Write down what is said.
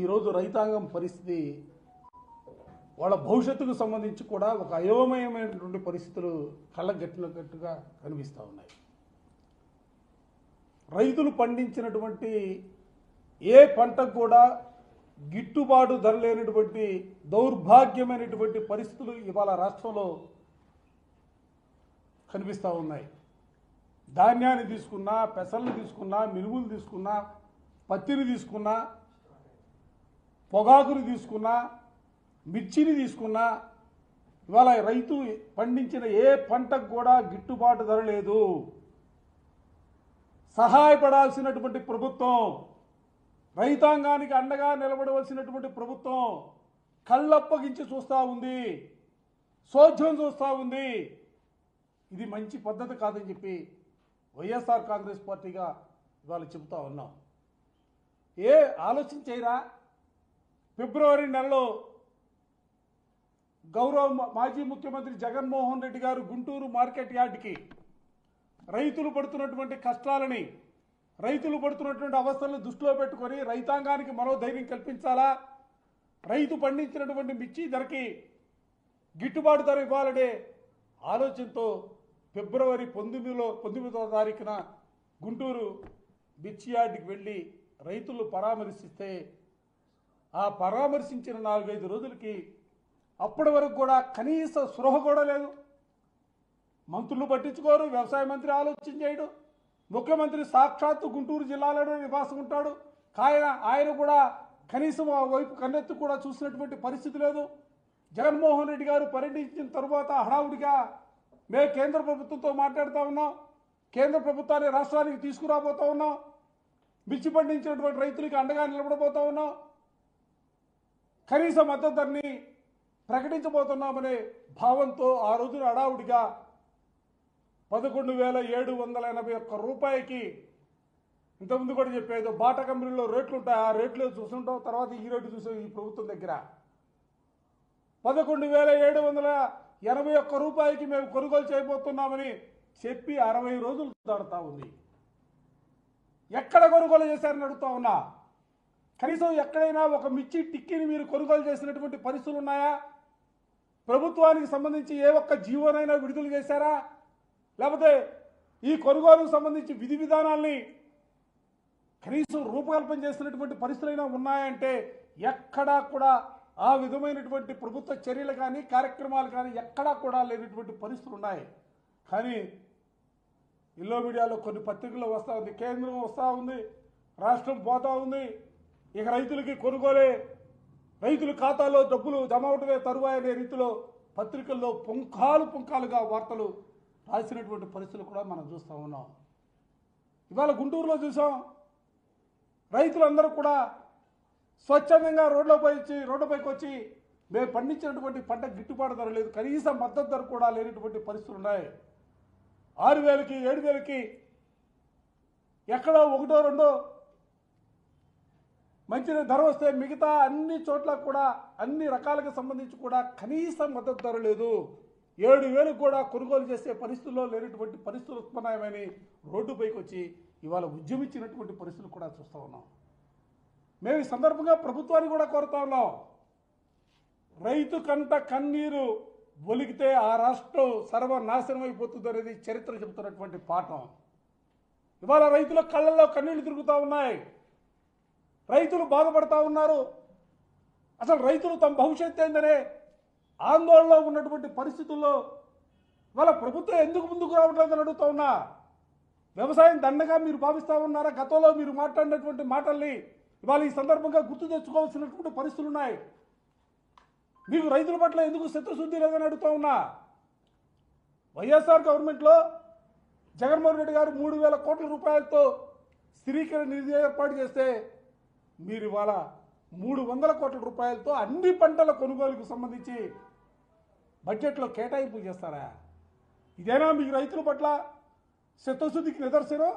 ఈరోజు రైతాంగం పరిస్థితి వాళ్ళ భవిష్యత్తుకు సంబంధించి కూడా ఒక అయోమయమైనటువంటి పరిస్థితులు కళ్ళగట్టినట్టుగా కనిపిస్తూ ఉన్నాయి. రైతులు పండించినటువంటి ఏ పంటకు కూడా గిట్టుబాటు ధర లేనటువంటి దౌర్భాగ్యమైనటువంటి పరిస్థితులు ఇవాళ రాష్ట్రంలో కనిపిస్తూ ఉన్నాయి. ధాన్యాన్ని తీసుకున్నా పెసల్ని తీసుకున్నా మినుములు తీసుకున్నా పత్తిని తీసుకున్నా పొగాకుని తీసుకున్నా మిర్చిని తీసుకున్నా ఇవాళ రైతు పండించిన ఏ పంటకు కూడా గిట్టుబాటు ధర లేదు. సహాయపడాల్సినటువంటి ప్రభుత్వం రైతాంగానికి అండగా నిలబడవలసినటువంటి ప్రభుత్వం కళ్ళప్పగించి చూస్తూ ఉంది సోధ్యం చూస్తూ ఉంది. ఇది మంచి పద్ధతి కాదని చెప్పి వైఎస్ఆర్ కాంగ్రెస్ పార్టీగా ఇవాళ చెబుతా ఉన్నాం. ఏ ఆలోచన చేయరా? ఫిబ్రవరి నెలలో గౌరవ మాజీ ముఖ్యమంత్రి జగన్మోహన్ రెడ్డి గారు గుంటూరు మార్కెట్ యార్డ్కి రైతులు పడుతున్నటువంటి కష్టాలని రైతులు పడుతున్నటువంటి అవస్థలను దృష్టిలో పెట్టుకొని రైతాంగానికి మరో ధైర్యం కల్పించాలా? రైతు పండించినటువంటి మిర్చి ధరకి గిట్టుబాటు ధర ఇవ్వాలనే ఆలోచనతో ఫిబ్రవరి పంతొమ్మిదిలో పంతొమ్మిదవ తారీఖున గుంటూరు మిర్చి యార్డ్కి వెళ్ళి రైతులు పరామర్శిస్తే ఆ పరామర్శించిన నాలుగైదు రోజులకి అప్పటి వరకు కూడా కనీస స్పృహ కూడా లేదు. మంత్రులు పట్టించుకోరు వ్యవసాయ మంత్రి ఆలోచన చేయడు ముఖ్యమంత్రి సాక్షాత్తు గుంటూరు జిల్లాలోనే నివాసం ఉంటాడు. కాయన ఆయన కూడా కనీసం ఆ వైపు కన్నెత్తి కూడా చూసినటువంటి పరిస్థితి లేదు. జగన్మోహన్ రెడ్డి గారు పర్యటించిన తరువాత హడావుడిగా మేము కేంద్ర ప్రభుత్వంతో మాట్లాడుతూ ఉన్నాం కేంద్ర ప్రభుత్వాన్ని రాష్ట్రానికి తీసుకురాబోతూ ఉన్నాం మిర్చి పండించినటువంటి రైతులకి అండగా నిలబడబోతూ ఉన్నాం. కనీస మద్దతు ధరని ప్రకటించబోతున్నామనే భావంతో ఆ రోజున అడావుడిగా పదకొండు వేల ఏడు వందల ఎనభై ఒక్క రూపాయికి ఇంతకుముందు కూడా చెప్పేది బాటా కంపెనీలో రేట్లు ఉంటాయి ఆ రేట్లు చూసుకుంటాం తర్వాత ఈ రేటు చూసాం ఈ ప్రభుత్వం దగ్గర. పదకొండు వేల ఏడు వందల ఎనభై ఒక్క రూపాయికి మేము కొనుగోలు చేయబోతున్నామని చెప్పి అరవై రోజులు దాడుతూ ఉంది. ఎక్కడ కొనుగోలు చేశారని అడుగుతా ఉన్నా? కనీసం ఎక్కడైనా ఒక మిర్చి టిక్కీని మీరు కొనుగోలు చేసినటువంటి పరిస్థితులు ఉన్నాయా? ప్రభుత్వానికి సంబంధించి ఏ ఒక్క జీవోనైనా విడుదల చేశారా? లేకపోతే ఈ కొనుగోలుకు సంబంధించి విధి విధానాల్ని కనీసం రూపకల్పన చేసినటువంటి పరిస్థితులైనా ఉన్నాయంటే ఎక్కడా కూడా ఆ విధమైనటువంటి ప్రభుత్వ చర్యలు కానీ కార్యక్రమాలు కానీ ఎక్కడా కూడా లేనటువంటి పరిస్థితులు ఉన్నాయి. కానీ ఇల్లో మీడియాలో కొన్ని పత్రికలు వస్తూ ఉంది కేంద్రం వస్తూ ఉంది రాష్ట్రం పోతూ ఉంది. ఇక రైతులకి కొనుగోలే రైతుల ఖాతాలో డబ్బులు జమ అవటమే తరువాయనే రీతిలో పత్రికల్లో పుంఖాలు పుంఖాలుగా వార్తలు రాసినటువంటి పరిస్థితులు కూడా మనం చూస్తూ ఉన్నాం. ఇవాళ గుంటూరులో చూసాం రైతులందరూ కూడా స్వచ్ఛందంగా రోడ్లపై వచ్చి రోడ్లపైకి వచ్చి మేము పండించినటువంటి పంట గిట్టుబాటు ధర లేదు కనీస మద్దతు ధర కూడా లేనటువంటి పరిస్థితులు ఉన్నాయి. ఆరు వేలకి ఏడు వేలకి ఎక్కడో ఒకటో రెండో మంచి ధర వస్తే మిగతా అన్ని చోట్ల కూడా అన్ని రకాలకు సంబంధించి కూడా కనీస మద్దతు ధర లేదు. ఏడు వేలకు కూడా కొనుగోలు చేసే పరిస్థితుల్లో లేనటువంటి పరిస్థితులు ఉత్పన్నమని రోడ్డుపైకి వచ్చి ఇవాళ ఉద్యమించినటువంటి పరిస్థితులు కూడా చూస్తూ ఉన్నాం. మేము ఈ సందర్భంగా ప్రభుత్వాన్ని కూడా కోరుతా ఉన్నాం. రైతు కంట కన్నీరు ఒలిగితే ఆ రాష్ట్రం సర్వనాశనం అయిపోతుంది అనేది చరిత్ర చెబుతున్నటువంటి పాఠం. ఇవాళ రైతుల కళ్ళల్లో కన్నీళ్ళు తిరుగుతూ ఉన్నాయి. రైతులు బాధపడతా ఉన్నారు. అసలు రైతులు తమ భవిష్యత్తు ఏందనే ఆందోళనలో ఉన్నటువంటి పరిస్థితుల్లో వాళ్ళ ప్రభుత్వం ఎందుకు ముందుకు రావట్లేదని అడుగుతా ఉన్నా. వ్యవసాయం దండగా మీరు భావిస్తా ఉన్నారా? గతంలో మీరు మాట్లాడినటువంటి మాటల్ని ఇవాళ ఈ సందర్భంగా గుర్తు తెచ్చుకోవాల్సినటువంటి పరిస్థితులు ఉన్నాయి. మీకు రైతుల పట్ల ఎందుకు శత్రుశుద్ధి లేదని అడుగుతా ఉన్నా. వైఎస్ఆర్ గవర్నమెంట్లో జగన్మోహన్ రెడ్డి గారు మూడు వేల కోట్ల రూపాయలతో స్థిరీకరణ నిధి ఏర్పాటు చేస్తే మీరు ఇవాళ మూడు వందల కోట్ల రూపాయలతో అన్ని పంటల కొనుగోలుకు సంబంధించి బడ్జెట్లో కేటాయింపు చేస్తారా? ఇదేనా మీకు రైతుల పట్ల శతశుద్ధికి నిదర్శనం?